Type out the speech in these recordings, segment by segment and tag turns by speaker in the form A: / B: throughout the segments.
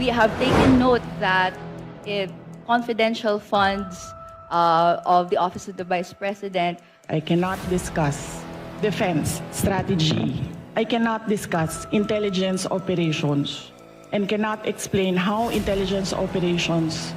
A: we have taken note that if confidential funds uh, of the Office of the Vice President
B: I cannot discuss defense strategy. I cannot discuss intelligence operations and cannot explain how intelligence operations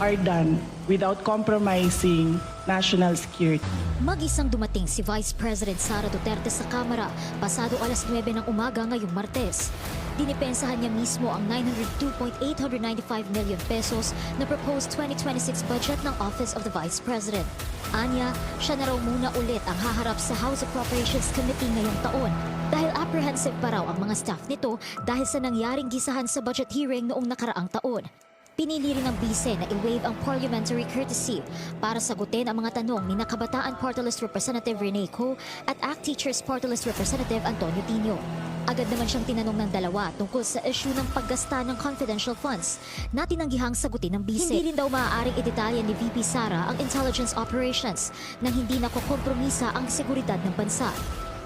B: are done without compromising national security.
C: Mag-isang dumating si Vice President Sara Duterte sa Kamara pasado alas 9 ng umaga ngayong Martes. Dinipensahan niya mismo ang 902.895 million pesos na proposed 2026 budget ng Office of the Vice President. Anya, siya na raw muna ulit ang haharap sa House Appropriations Committee ngayong taon dahil apprehensive pa raw ang mga staff nito dahil sa nangyaring gisahan sa budget hearing noong nakaraang taon. Pinili rin ng bise na i-waive ang parliamentary courtesy para sagutin ang mga tanong ni nakabataan Party List Representative Rene Co at ACT Teachers Party List Representative Antonio Tino. Agad naman siyang tinanong ng dalawa tungkol sa issue ng paggasta ng confidential funds na tinanggihang sagutin ng bise. Hindi rin daw maaaring idetalya ni VP Sara ang intelligence operations nang hindi nakokompromisa ang seguridad ng bansa.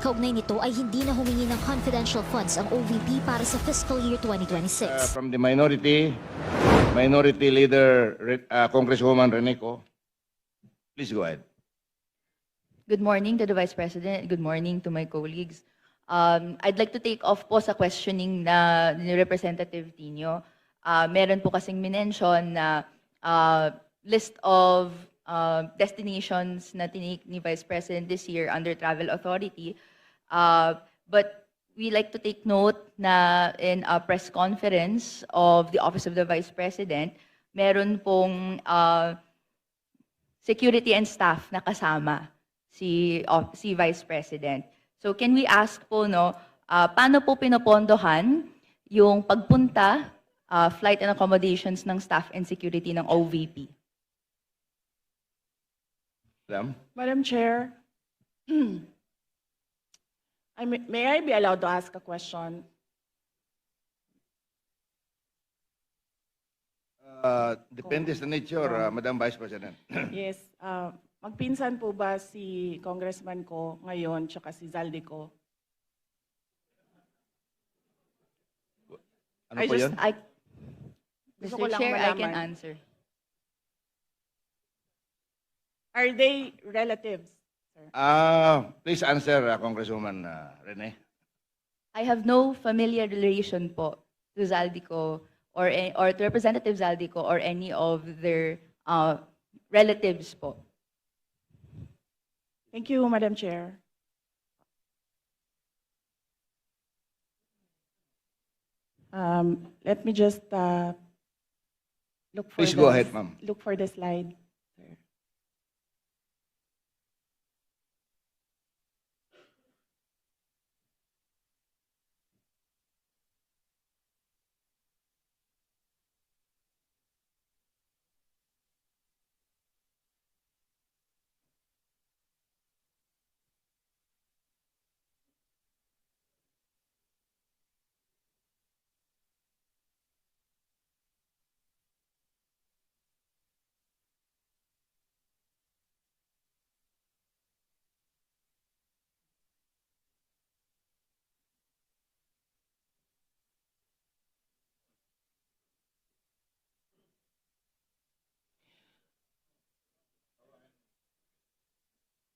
C: Kaugnay nito ay hindi na humingi ng confidential funds ang OVP para sa fiscal year 2026.
D: Uh, from the minority, Minority Leader uh, Congresswoman Reneco. Please go ahead.
A: Good morning to the Vice President. Good morning to my colleagues. Um, I'd like to take off po sa questioning na ni Representative Tino. Uh, meron po kasing minention na uh, list of uh, destinations na tinake ni Vice President this year under Travel Authority. Uh, but we like to take note na in a press conference of the Office of the Vice President, meron pong uh, security and staff na kasama si, of, si Vice President. So can we ask po, no, ah, paano po pinopondohan yung pagpunta, ah, flight and accommodations ng staff and security ng OVP?
D: Madam?
B: Madam Chair, I may, may I be allowed to ask a question?
D: Uh, depende sa nature, uh, Madam Vice President.
B: Yes, uh, magpinsan po ba si congressman ko ngayon tsaka si Zaldi ko?
D: Ano
B: I
D: po
B: just-
D: yun?
A: I,
B: Gusto
A: Mr.
B: ko lang
A: Chair, I can
B: malaman.
A: answer.
B: Are they relatives? Sir?
D: Uh, please answer, uh, Congresswoman uh, Rene.
A: I have no familiar relation po to Zaldico or, or to Representative Zaldico or any of their ah, relatives po.
B: Thank you, Madam Chair. Um, Let me just uh, look for
D: Please go
B: the-
D: ahead, ma'am.
B: Look for the slide.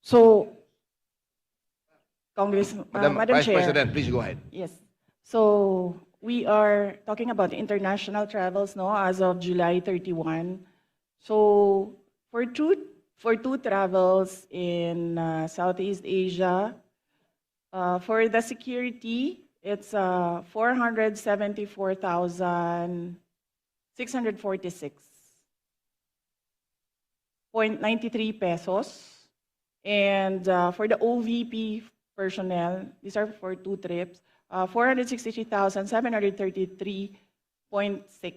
B: So, Congress, uh,
D: Madam,
B: Madam
D: Vice
B: Chair.
D: President, please go ahead.
B: Yes. So we are talking about international travels no as of July 31. So for two for two travels in uh, Southeast Asia, uh, for the security, it's uh, 474,646. 0.93 pesos. And uh, for the OVP personnel, these are for two trips, uh, 463,733.6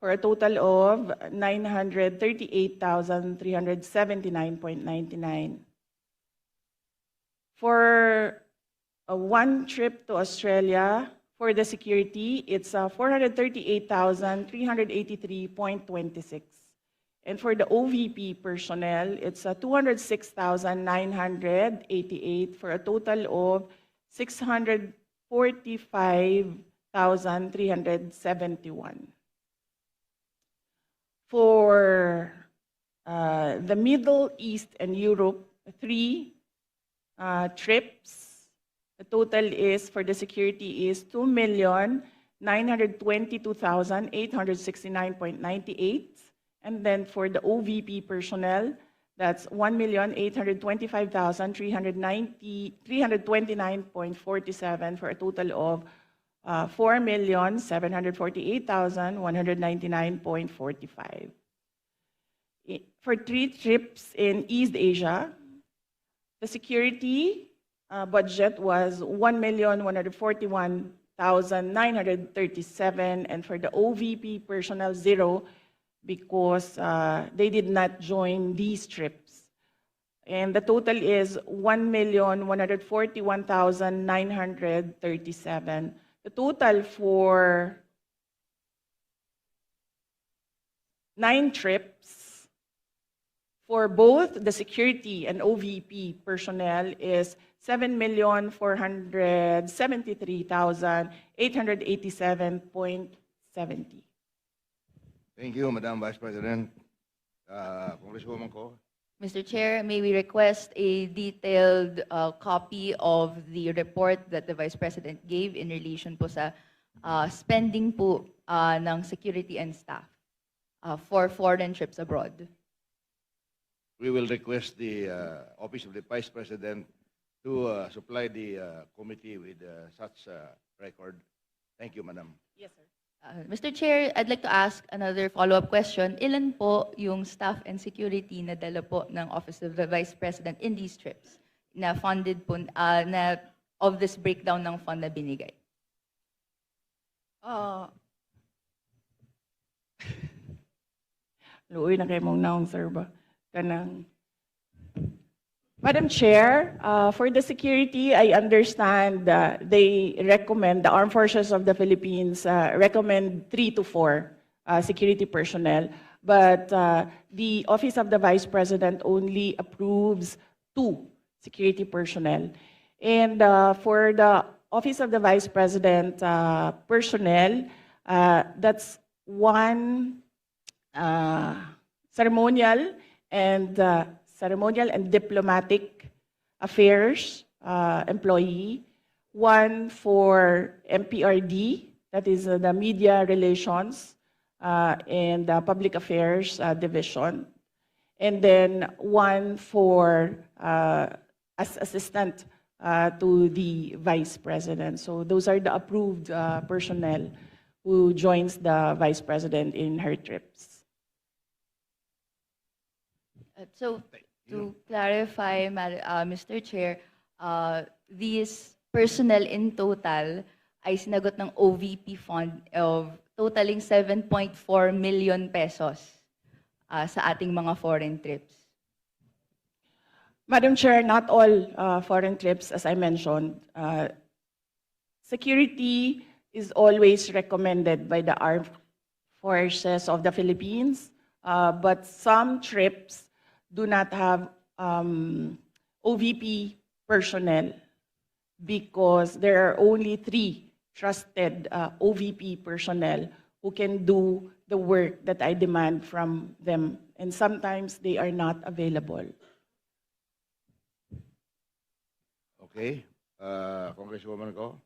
B: for a total of 938,379.99. For a one trip to Australia, for the security, it's uh, 438,383.26. And for the OVP personnel, it's uh, 206,988 for a total of 645,371. For uh, the Middle East and Europe, three uh, trips. The total is, for the security is 2,922,869.98. And then for the OVP personnel, that's 1,825,390 329.47 for a total of uh, 4,748,199.45. For three trips in East Asia, the security uh, budget was 1,141,937, and for the OVP personnel, zero, because uh, they did not join these trips. And the total is 1,141,937. The total for nine trips for both the security and OVP personnel is 7,473,887.70.
D: Thank you, Madam Vice President. Uh, Congresswoman Ko.
A: Mr. Chair, may we request a detailed uh, copy of the report that the Vice President gave in relation po sa uh, spending po uh, ng security and staff uh, for foreign trips abroad.
D: We will request the uh, Office of the Vice President to uh, supply the uh, committee with uh, such uh, record. Thank you, Madam.
B: Yes, sir.
A: Uh, Mr. Chair, I'd like to ask another follow-up question. Ilan po yung staff and security na dala po ng Office of the Vice President in these trips na funded po, uh, na of this breakdown ng fund na binigay?
B: Uh, Luoy na kayo mong naong, sir ba? Kanang. Madam Chair, uh, for the security, I understand uh, they recommend, the Armed Forces of the Philippines uh, recommend three to four uh, security personnel, but uh, the Office of the Vice President only approves two security personnel. And uh, for the Office of the Vice President personnel, that's one ceremonial and ceremonial and diplomatic affairs uh, employee, one for MPRD, that is uh, the Media Relations uh, and Public Affairs uh, Division, and then one for uh, as assistant uh, to the Vice President. So those are the approved personnel who joins the Vice President in her trips.
A: So, to clarify, uh, Mr. Chair, uh, these personnel in total ay sinagot ng OVP fund of totaling 7.4 million pesos uh, sa ating mga foreign trips.
B: Madam Chair, not all uh, foreign trips, as I mentioned, uh, security is always recommended by the armed forces of the Philippines, uh, but some trips do not have um, OVP personnel because there are only three trusted uh, OVP personnel who can do the work that I demand from them, and sometimes they are not available.
D: Okay? Uh, Congresswoman Ko.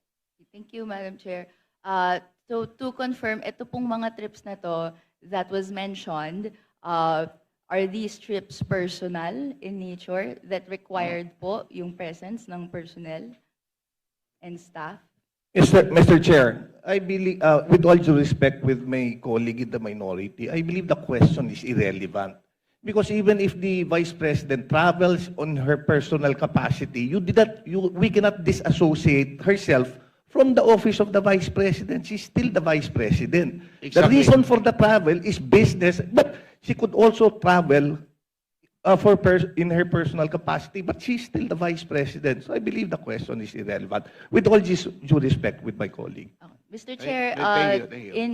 A: Thank you, Madam Chair. Uh, So to confirm, ito pong mga trips na to that was mentioned, uh, are these trips personal in nature that required po yung presence ng personnel and staff?
E: Mr. Mr. Chair, I believe, uh, with all due respect with my colleague in the minority, I believe the question is irrelevant. Because even if the Vice President travels on her personal capacity, you did not, you, we cannot disassociate herself from the office of the Vice President. She's still the Vice President. The
D: Exactly.
E: reason for the travel is business, but she could also travel uh, for pers- in her personal capacity, but she's still the vice president. So I believe the question is irrelevant. With all due due respect with my colleague.
A: Oh, Mr. Chair,
D: thank
A: uh,
D: you, thank you.
A: in,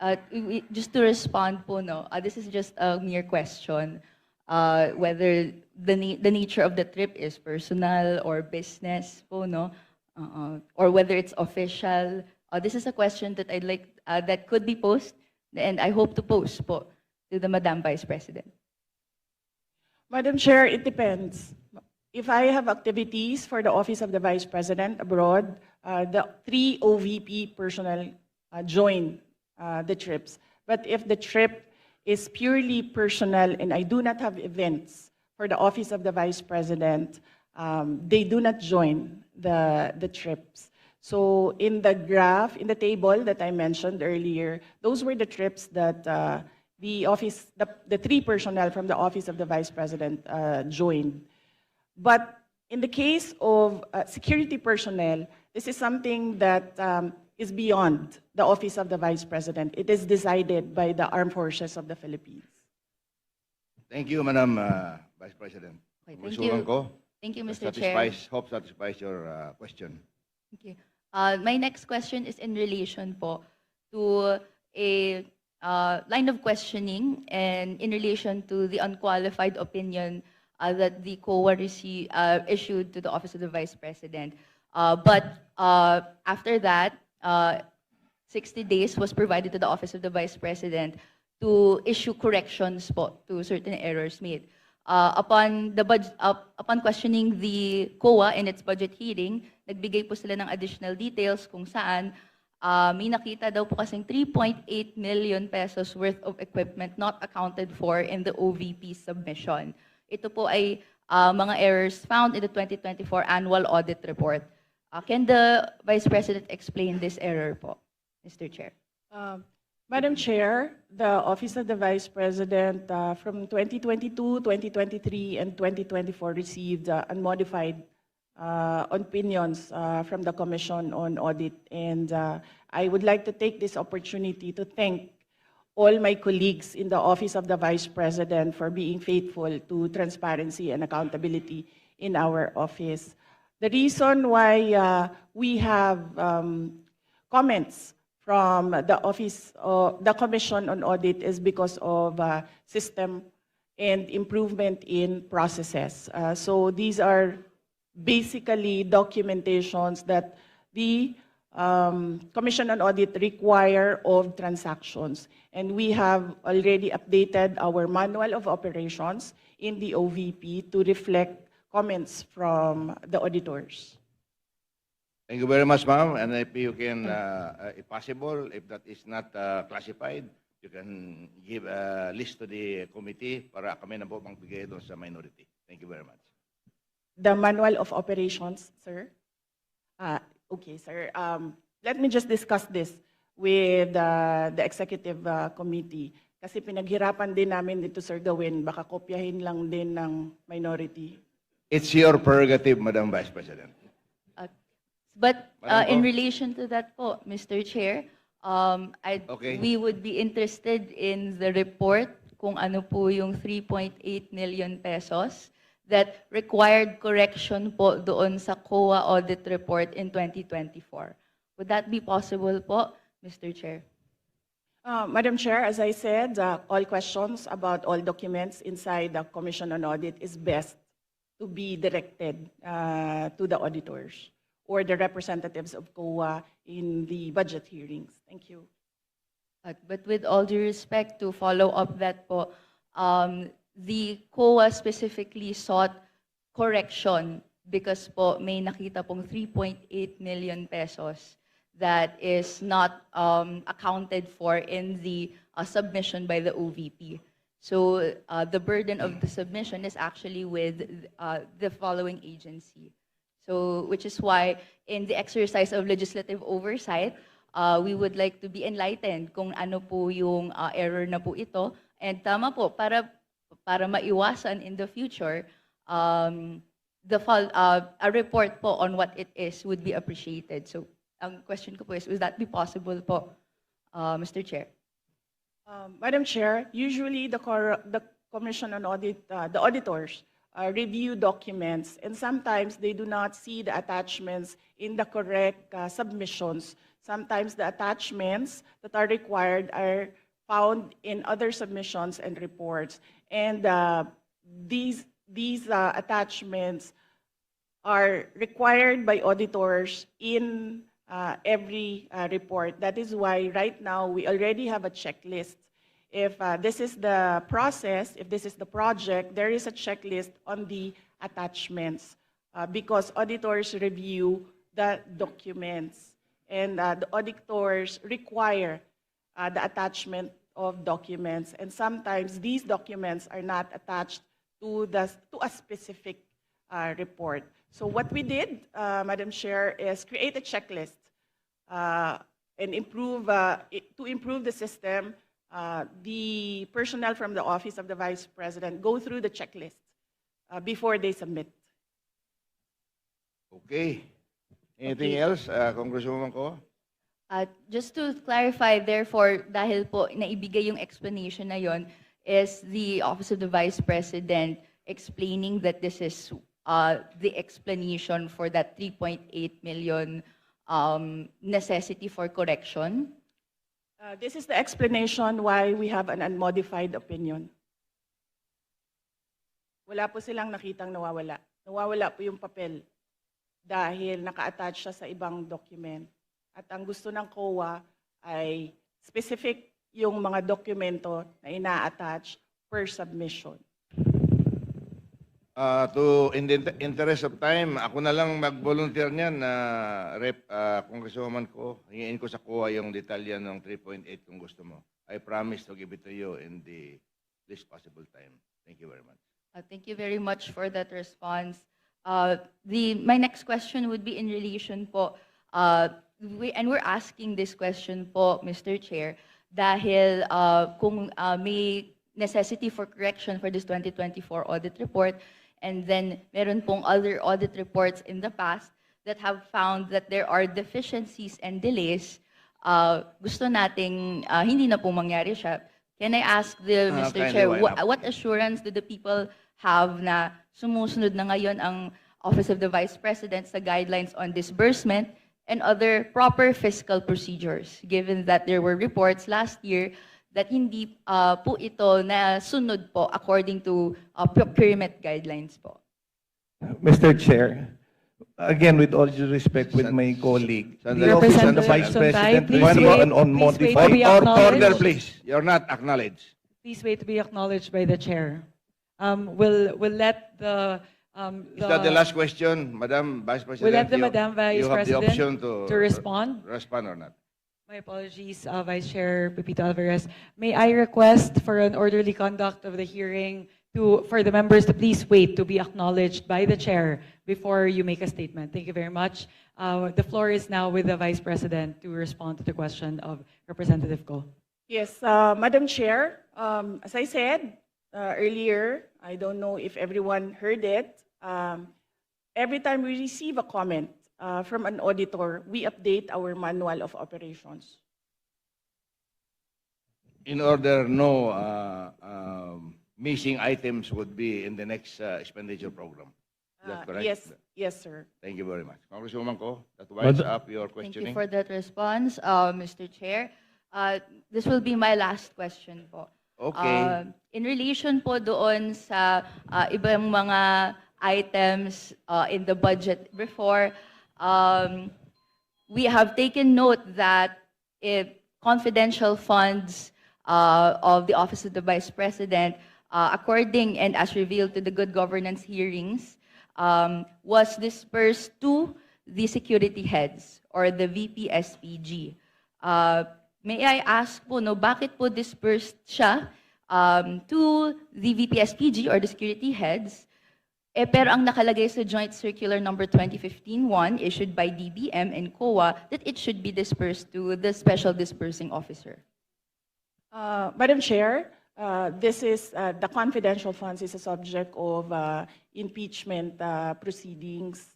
A: uh, i- i- just to respond po, no, uh, this is just a mere question, uh, whether the, na- the nature of the trip is personal or business po, no, uh, or whether it's official. Uh, This is a question that I'd like, uh, that could be posed, and I hope to post po to the Madam Vice President?
B: Madam Chair, it depends. If I have activities for the Office of the Vice President abroad, uh, the three OVP personnel uh, join uh, the trips. But if the trip is purely personnel and I do not have events for the Office of the Vice President, um, they do not join the, the trips. So in the graph, in the table that I mentioned earlier, those were the trips that uh, the office, the, the three personnel from the Office of the Vice President uh, joined. But in the case of uh, security personnel, this is something that um, is beyond the Office of the Vice President. It is decided by the Armed Forces of the Philippines.
D: Thank you, Madam uh, Vice President.
A: Okay, thank
D: Gustuhan
A: you.
D: ko.
A: Thank you,
D: That
A: Mr. Chair.
D: satisfies, hope satisfies your uh, question.
A: Thank you. Uh, my next question is in relation po to a uh, line of questioning and in relation to the unqualified opinion uh, that the COA rece- uh, issued to the Office of the Vice President. Uh, but uh, after that, uh, 60 days was provided to the Office of the Vice President to issue corrections po to certain errors made. Uh, upon the budget, upon questioning the COA in its budget hearing, nagbigay po sila ng additional details kung saan uh, may nakita daw po kasing 3.8 million pesos worth of equipment not accounted for in the OVP submission. Ito po ay uh, mga errors found in the 2024 annual audit report. Uh, can the Vice President explain this error po, Mr. Chair?
B: Um, Madam Chair, the Office of the Vice President uh, from 2022, 2023, and 2024 received uh, unmodified uh, opinions uh, from the Commission on Audit. And uh, I would like to take this opportunity to thank all my colleagues in the Office of the Vice President for being faithful to transparency and accountability in our office. The reason why uh, we have um, comments from the office, uh, the Commission on Audit is because of uh, system and improvement in processes. Uh, So these are basically documentations that the um, Commission on Audit require of transactions. And we have already updated our manual of operations in the OVP to reflect comments from the auditors.
D: Thank you very much, ma'am. And if you can, uh, uh, if possible, if that is not uh, classified, you can give a list to the committee para kami na po magbigay doon sa minority. Thank you very much.
B: The manual of operations, sir? Uh, Okay, sir. Um, Let me just discuss this with uh, the executive uh, committee. Kasi pinaghirapan din namin dito, Sir Gawin. Baka kopyahin lang din ng minority.
D: It's your prerogative, Madam Vice President.
A: Uh, But uh, in relation to that po, Mr. Chair, um, I,
D: Okay.
A: we would be interested in the report kung ano po yung 3.8 million pesos that required correction po doon sa COA audit report in 2024. Would that be possible po, Mr. Chair?
B: Uh, Madam Chair, as I said, uh, all questions about all documents inside the Commission on Audit is best to be directed uh, to the auditors or the representatives of COA in the budget hearings. Thank you.
A: But, but with all due respect to follow up that po, um, the COA specifically sought correction because po may nakita pong 3.8 million pesos that is not um, accounted for in the uh, submission by the OVP. So uh, the burden of the submission is actually with uh, the following agency. So, which is why in the exercise of legislative oversight, uh, we would like to be enlightened kung ano po yung uh, error na po ito. And tama po, para, para maiwasan in the future, um, the fol- uh, a report po on what it is would be appreciated. So, ang question ko po is, would that be possible po, uh, Mr. Chair?
B: Um, Madam Chair, usually the, the Commission on Audit, uh, the auditors uh, review documents, and sometimes they do not see the attachments in the correct uh, submissions. Sometimes the attachments that are required are found in other submissions and reports. And uh, these, these uh, attachments are required by auditors in uh, every uh, report. That is why right now we already have a checklist if uh, this is the process, if this is the project, there is a checklist on the attachments uh, because auditors review the documents and the auditors require uh, the attachment of documents and sometimes these documents are not attached to the to a specific uh, report. So what we did, uh, Madam Chair, is create a checklist uh, and improve, uh, to improve the system, uh, the personnel from the Office of the Vice President go through the checklist uh, before they submit.
D: Okay. Anything
B: Okay.
D: else, uh, Congresswoman Ko?
A: At just to clarify, therefore, dahil po naibigay yung explanation na yon, is the Office of the Vice President explaining that this is uh, the explanation for that 3.8 million um, necessity for correction?
B: Uh, This is the explanation why we have an unmodified opinion. Wala po silang nakitang nawawala. Nawawala po yung papel dahil naka-attach siya sa ibang document. At ang gusto ng COA ay specific yung mga dokumento na ina-attach per submission.
D: Uh, to, in the inter- interest of time, ako na lang mag-volunteer niyan na rep, uh, Congresswoman ko. Hingin ko sa kuha yung detalya ng 3.8 kung gusto mo. I promise to give it to you in the least possible time. Thank you very much.
A: Uh, Thank you very much for that response. Uh, The, my next question would be in relation po, uh, we- and we're asking this question po, Mr. Chair, dahil uh, kung uh, may necessity for correction for this 2024 audit report, and then meron pong other audit reports in the past that have found that there are deficiencies and delays, uh, gusto nating uh, hindi na po mangyari siya. Can I ask the
D: Ah,
A: Mr. Chair,
D: up.
A: what assurance do the people have na sumusunod na ngayon ang Office of the Vice President sa guidelines on disbursement and other proper fiscal procedures, given that there were reports last year that hindi uh, po ito na sunod po according to uh, procurement guidelines po.
E: Mr. Chair, again, with all due respect with my colleague,
D: Sandali.
E: the Office Vice
F: Sontai,
E: President
F: please wait.
E: an
F: Please wait to
E: unmodified.
F: be
D: Or-
F: acknowledged.
D: Order, please. You're not acknowledged.
F: Please wait to be acknowledged by the chair. Um, We'll, we'll let the, um,
D: Is that the last question, Madam Vice President?
F: We'll let the
D: You-
F: Madam Vice
D: You have the
F: President
D: option to...
F: to respond.
D: Respond or not.
F: My apologies, uh, Vice Chair Pepito Alvarez. May I request for an orderly conduct of the hearing to, for the members to please wait to be acknowledged by the chair before you make a statement. Thank you very much. Uh, The floor is now with the Vice President to respond to the question of Representative Go.
B: Yes, uh, Madam Chair, um, as I said uh, earlier, I don't know if everyone heard it. um, Every time we receive a comment uh, from an auditor, we update our manual of operations.
D: In order no uh, um, missing items would be in the next uh, expenditure program. Is that
B: Uh,
D: correct?
B: Yes, yes, sir.
D: Thank you very much. Congresswoman Ko, that winds
G: Mad-
D: up your questioning.
A: Thank you for that response, uh, Mr. Chair. Uh, This will be my last question po.
D: Okay.
A: Uh, In relation po doon sa uh, ibang mga items uh, in the budget before, um, we have taken note that if confidential funds uh, of the Office of the Vice President, uh, according and as revealed to the good governance hearings, um, was dispersed to the security heads or the VPSPG. Uh, may I ask po, no, bakit po dispersed siya um, to the VPSPG or the security heads? Eh, pero ang nakalagay sa Joint Circular Number 2015-1 issued by DBM and COA that it should be dispersed to the Special Dispersing Officer.
B: Uh, Madam Chair, uh, this is, uh, the confidential funds is a subject of uh, impeachment uh, proceedings,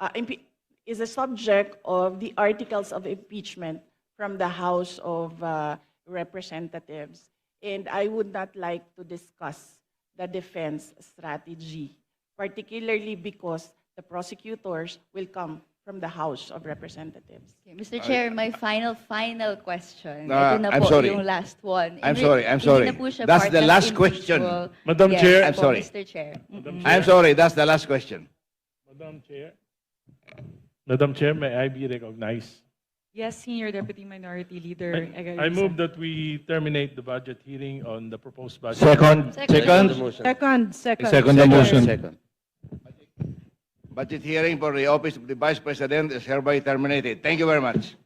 B: uh, impe- is a subject of the articles of impeachment from the House of uh, Representatives. And I would not like to discuss the defense strategy, particularly because the prosecutors will come from the House of Representatives.
A: Okay, Mr. Chair, my final, final question. Ito na
D: I'm
A: po
D: sorry.
A: yung last one.
D: I'm
A: Hindi-
D: sorry, I'm
A: hindi
D: sorry.
A: na po siya
D: That's
A: part
D: the
A: ng
D: last question.
A: individual.
G: Madam
A: Yes
G: Chair.
D: I'm
A: po,
D: sorry.
A: Mr. Chair. Mm-mm.
D: I'm sorry, that's the last question.
G: Madam Chair. Madam Chair, may I be recognized?
F: Yes, Senior Deputy Minority Leader
G: I
F: Egarisa.
G: I move that we terminate the budget hearing on the proposed budget.
H: Second.
A: Second.
B: Second, second.
H: Second the motion.
D: Budget hearing for the office of the Vice President is hereby terminated. Thank you very much.